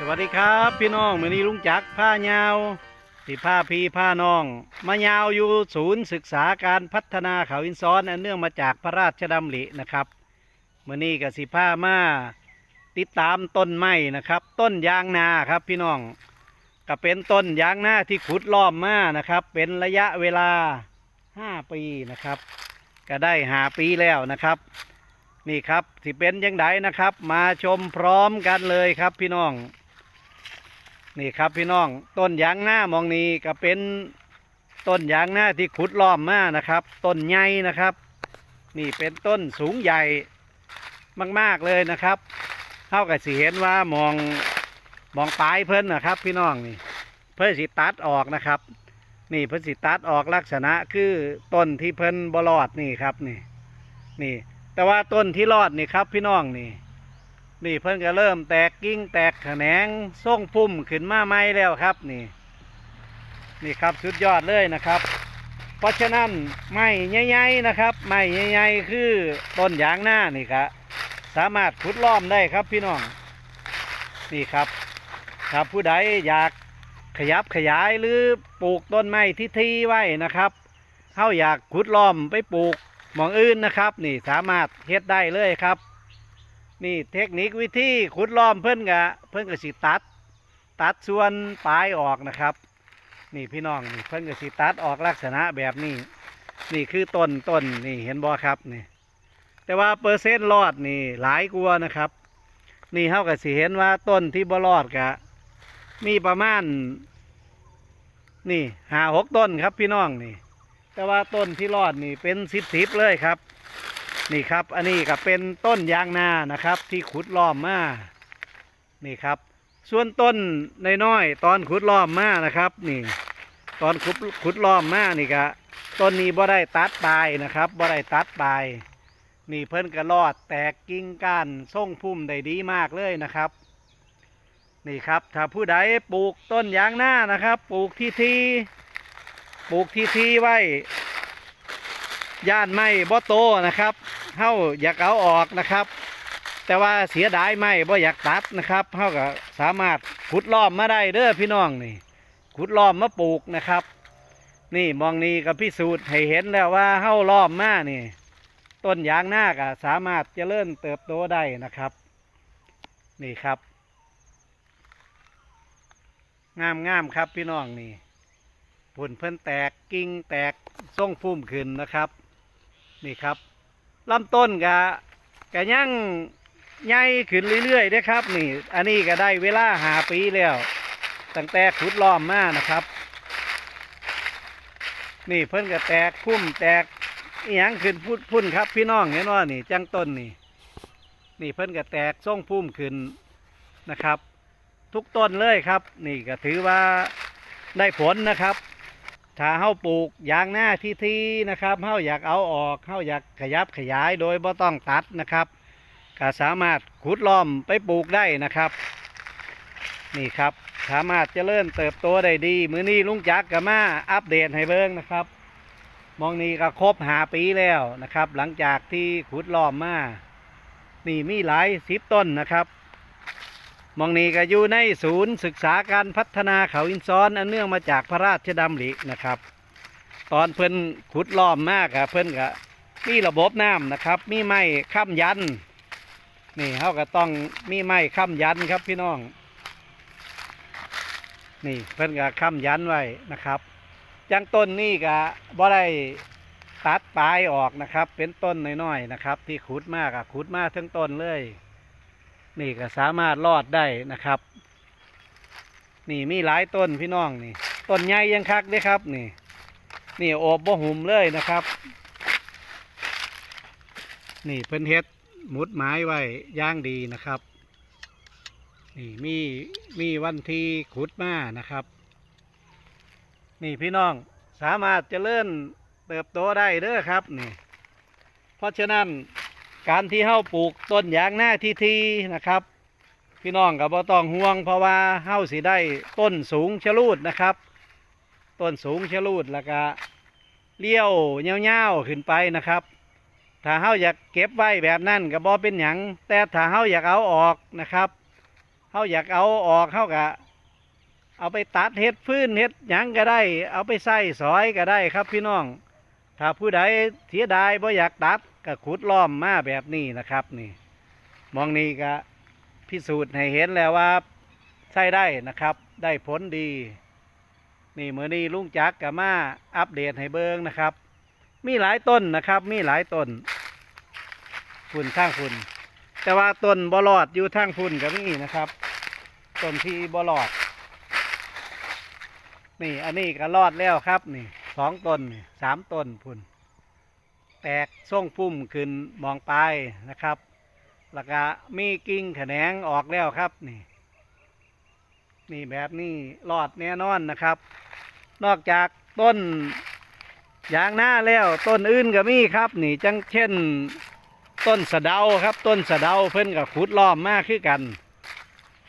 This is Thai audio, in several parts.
สวัสดีครับ พี่น้องมือนี้ลุงจักผ้ายาวที่ผ้าพีผ้าน้อง มายาวอยู่ศูนย์ศึกษาการพัฒนาเขาอินซ้อนอันเนื่องมาจากพระราชดำรินะครับมือนี้กับสิผ้ามาติดตามต้นไม้นะครับ ต้นยางนาครับพี่น้องก็เป็นต้นยางนาที่ขุดล้อมมานะครับ เป็นระยะเวลาห้าปีนะครับ ก็ได้หาปีแล้วนะครับ นี่ครับสิเป็นยังไงนะครับ มาชมพร้อมกันเลยครับพี่น้อง นี่ครับพี่น้องต้นยางหน้ามองนี้ก็เป็นต้นยางหน้าที่ขุดล้อมมานะครับ ต้นใหญ่นะครับ นี่เป็นต้นสูงใหญ่มากๆเลยนะครับเท่ากับสิเห็นว่ามองมองปลายเพิ่นนะครับ พี่น้องนี่เพิ่นสิตัดออกนะครับ นี่เพิ่นสิตัดออกลักษณะคือต้นที่เพิ่นบรอดนี่ครับนี่นี่ แต่ว่าต้นที่รอดนี่ครับ พี่น้องนี่ นี่เพิ่นก็เริ่มแตกกิ่งแตกแขนงส่งพุ่มขึ้นมาใหม่แล้วครับนี่ นี่ครับสุดยอดเลยนะครับ เพราะฉะนั้นไม้ใหญ่ๆนะครับไม้ใหญ่ๆคือต้นยางหน้านี่ครับสามารถขุดล้อมได้ครับพี่น้องนี่ครับถ้าผู้ใดอยากขยับขยายหรือปลูกต้นไม้ที่ทีไว้นะครับเขาอยากขุดล้อมไปปลูกหมองอื่นนะครับ นี่สามารถเฮ็ดได้เลยครับ นี่เทคนิควิธีขุดล้อมเพิ่อนกะเพิ่อนก็สิตัด ตัดส่วนปลายออกนะครับ นี่พี่น้องนี่เพิ่อนก็สิตัดออกลักษณะแบบนี้ นี่คือต้นต้นนี่เห็นบ่ครับนี่ แต่ว่าเปอร์เซ็นต์รอดนี่หลายกว่านะครับ นี่เฮาก็สิเห็นว่าต้นที่บ่รอดกะ มีประมาณ นี่หาหกต้นครับพี่น้องนี่ แต่ว่าต้นที่รอดนี่เป็นสิบสิบเลยครับ นี่ครับ อันนี้ก็เป็นต้นยางนานะครับ ที่ขุดล้อมมานี่ครับ ส่วนต้นน้อยๆตอนขุดล้อมมานะครับ นี่ ตอนขุดขุดล้อมมานี่ก็ต้นนี้บ่ได้ตัดปลายนะครับบ่ได้ตัดปลายนี่เพิ่นก็รอดแตกกิ่งก้านส่งพุ่มได้ดีมากเลยนะครับ นี่ครับ ถ้าผู้ใดปลูกต้นยางนานะครับ ปลูกที่ที่ปลูกที่ที่ไว้ ย่านไม้บ่โตนะครับเฮาอยากเอาออกนะครับ แต่ว่าเสียดายไม้บ่อยากตัดนะครับเฮาก็สามารถขุดล้อมมาได้เด้อพี่น้องนี่ขุดล้อมมาปลูกนะครับ นี่มองนี่ก็พิสูจน์ให้เห็นแล้วว่าเฮาล้อมมานี่ ต้นยางนาก็สามารถจเจริญเติบโตได้นะครับ นี่ครับงามงามครับพี่น้องนี่ผลเพิ่นแตกกิ่งแตกส่งพุ่มขึ้นนะครับ นี่ครับลำต้นกะกะยังใหญ่ขึ้นเรื่อยๆเด้อครับ นี่ อันนี้ก็ได้เวลาหาปีแล้วตั้งแต่ขุดล้อมมานะครับ นี่เพิ่นก็แตกพุ่มแตกอีหยังขึ้นพุ่นพุ่นครับ พี่น้องเห็นว่านี่จังต้นนี่ นี่เพิ่นก็แตกส่งพุ่มขึ้นนะครับ ทุกต้นเลยครับ นี่ก็ถือว่าได้ผลนะครับ ถ้าเฮาปลูกยางหน้าที่ทีนะครับเฮาอยากเอาออกเฮาอยากขยับขยายโดยบ่ต้องตัดนะครับก็สามารถขุดล้อมไปปลูกได้นะครับ นี่ครับสามารถจเจริญเติบโตได้ดี มือนี้ลุงจักรก็มาอัปเดตให้เบิ่งนะครับ มองนี้ก็ครบหาปีแล้วนะครับ หลังจากที่ขุดล้อมมานี่มีหลายสิบต้นนะครับ มองนี้ก็อยู่ในศูนย์ศึกษาการพัฒนาเขาอินซ้อนอันเนื่องมาจากพระราชดำรินะครับ ตอนเพิ่นขุดล้อมมากอะเพิ่นก็มีระบบน้ำนะครับ มีไม้ค้ำยัน นี่เขาก็ต้องมีไม้ค้ำยันครับพี่น้อง นี่เพิ่นก็ค้ำยันไว้นะครับจังต้นนี่ก็บ่ได้ตัดปลายออกนะครับ เป็นต้นน้อยๆนะครับ ที่ขุดมากอะขุดมากทั้งต้นเลย นี่ก็สามารถรอดได้นะครับ นี่มีหลายต้นพี่น้องนี่ต้นใหญ่ยังคักด้วยครับ นี่ นี่โอบบ่หุ่มเลยนะครับ นี่เพิ่นเฮ็ดมุดไม้ไว้ย่างดีนะครับ นี่มีมีวันที่ขุดมานะครับ นี่พี่น้องสามารถจเจริญเติบโตได้เด้อครับนี่ เพราะฉะนั้น การที่เฮาปลูกต้นยางหน้าทีทีนะครับ พี่น้องก็บ่ต้องห่วง เพราะว่าเฮาสิได้ต้นสูงชะลูดนะครับ ต้นสูงชะลูดแล้วก็เลี้ยวเงาวๆขึ้นไปนะครับ ถ้าเฮาอยากเก็บไว้แบบนั้นก็บ่เป็นหยังแต่ถ้าเฮาอยากเอาออกนะครับเฮาอยากเอาออกเฮาก็เอาไปตัดเฮ็ดฟื้นเฮ็ดหยังก็ได้ เอาไปใส่สอยก็ได้ครับพี่น้อง ถ้าผู้ใดเสียดายบ่อยากตัดก็ขุดล้อมมาแบบนี้นะครับนี่ มองนี้ก็พิสูจน์ให้เห็นแล้วว่าใช้ได้นะครับ ได้ผลดี นี่เมื่อนี้ลุงจักรกับมาอัปเดตให้เบิงนะครับ มีหลายต้นนะครับ มีหลายต้นฝุ่นข้างฝุ่นแต่ว่าต้นบอลอดอยู่ทางฝุ่นกับนี่นะครับต้นที่บอลอด นี่อันนี้ก็รอดแล้วครับนี่ สองต้นสามต้นพุ่นแตกส่งพุ่มขึ้นมองไปนะครับแล้วก็มีกิ่งแขนงออกแล้วครับนี่ นี่แบบนี้รอดแน่นอนนะครับ นอกจากต้นยางหน้าแล้วต้นอื่นก็มีครับ นี่จังเช่น ต้นสะเดาครับ ต้นสะเดาเพิ่นกับขุดล้อมมากขึ้นกัน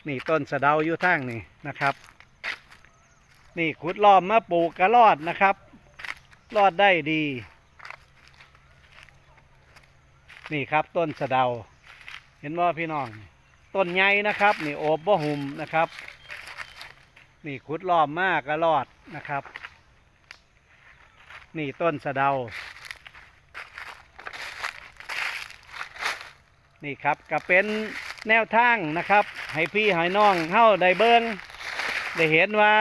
นี่ต้นสะเดาอยู่ทางนี่นะครับ นี่ขุดล้อมมาปลูกกระรอดนะครับ รอดได้ดี นี่ครับต้นสะเดา เห็นว่าพี่น้อง ต้นใหญ่นะครับ นี่โอบบ่หุมนะครับ นี่ขุดล้อมมากกระรอดนะครับ นี่ต้นสะเดา นี่ครับก็เป็นแนวทางนะครับ ให้พี่ให้น้องเฮ้าได้เบิ้งได้เห็นว่า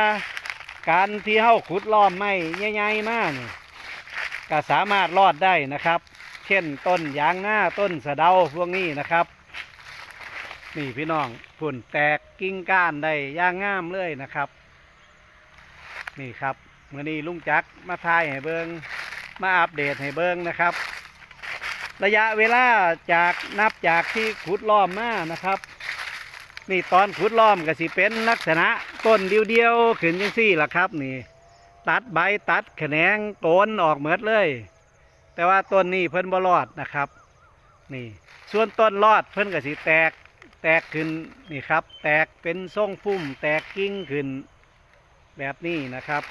การที่เฮ้าขุดล้อมไม้ใหญ่ๆมากก็สามารถรอดได้นะครับ เช่นต้นยางหน้าต้นสะเดาพวกนี้นะครับ นี่พี่น้องฝุ่นแตกกิ่งก้านได้ย่างงามเลยนะครับ นี่ครับเมื่อนี้ลุงจักมาทายให้เบิงมาอัปเดตให้เบิงนะครับ ระยะเวลาจากนับจากที่ขุดล้อมมานะครับ นี่ตอนขุดล้อมก็สิเป็นลักษณะ ต้นเดียวๆขึ้นยังซี่ล่ะครับนี่ ตัดใบตัดแขนงโกนออกเหมือดเลย แต่ว่าต้นนี้เพิ่นบ่รอดนะครับ นี่ ส่วนต้นรอดเพิ่นก็สิแตกแตกขึ้นนี่ครับ แตกเป็นทรงพุ่ม แตกกิ่งขึ้นแบบนี้นะครับ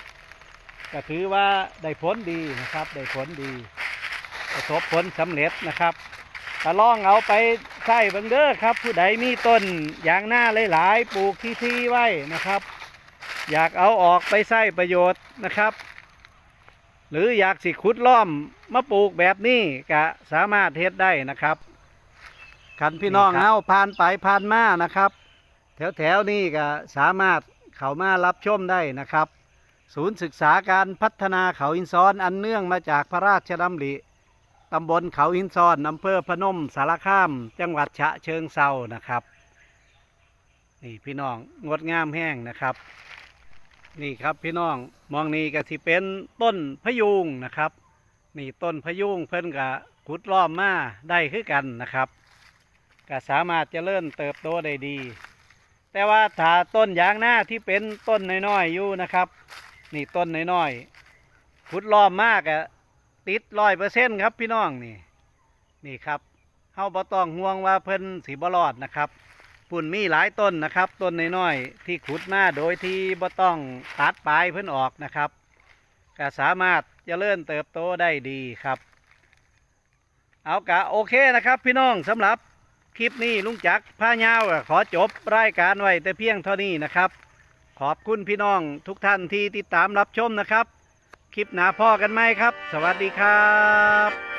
ก็ถือว่าได้ผลดีนะครับ ได้ผลดี ประสบผลสำเร็จนะครับ ก็ลองเอาไปใส่บังเด้อครับ ผู้ใดมีต้นยางหน้าหลายๆปลูกที่ๆไว้นะครับ อยากเอาออกไปใส่ประโยชน์นะครับ หรืออยากสิขุดล้อมมาปลูกแบบนี้ก็สามารถเฮ็ดได้นะครับขันพี่น้องเฮาผ่านไปผ่านมานะครับ แถวแถวๆนี้ก็สามารถเข้ามารับชมได้นะครับ ศูนย์ศึกษาการพัฒนาเขาอินซ้อนอันเนื่องมาจากพระราชดำริำบลเขาหินซ้อนอำเภอพนมสารคาม จังหวัดฉะเชิงเซานะครับ นี่พี่น้องงดงามแห้งนะครับ นี่ครับพี่น้องมองนี่ก็สิเป็นต้นพะยุงนะครับ นี่ต้นพะยุงเพิ่นก็ขุดล้อมมาได้คือกันนะครับก็สามารถจเจริญเติบโตได้ดี แต่ว่าถ้าต้นยางหน้าที่เป็นต้นน้อยๆอยู่นะครับ นี่ต้นน้อยๆขุดล้อมมากอะ ติดร้อยเปอร์เซ็นต์ครับพี่น้องนี่นี่ครับเฮาบ่ต้องห่วงว่าเพิ่นสีบรอดนะครับปุ่นมีหลายต้นนะครับต้นน้อยๆที่ขุดมาโดยที่บ่ต้องตัดปลายเพิ่นออกนะครับก็สามารถจะเจริญเติบโตได้ดีครับ เอากะโอเคนะครับพี่น้องสำหรับคลิปนี้ลุงจักรพายาขอจบรายการไว้แต่เพียงเท่านี้นะครับ ขอบคุณพี่น้องทุกท่านที่ติดตามรับชมนะครับ คลิปหนาพ่อกันไหมครับ สวัสดีครับ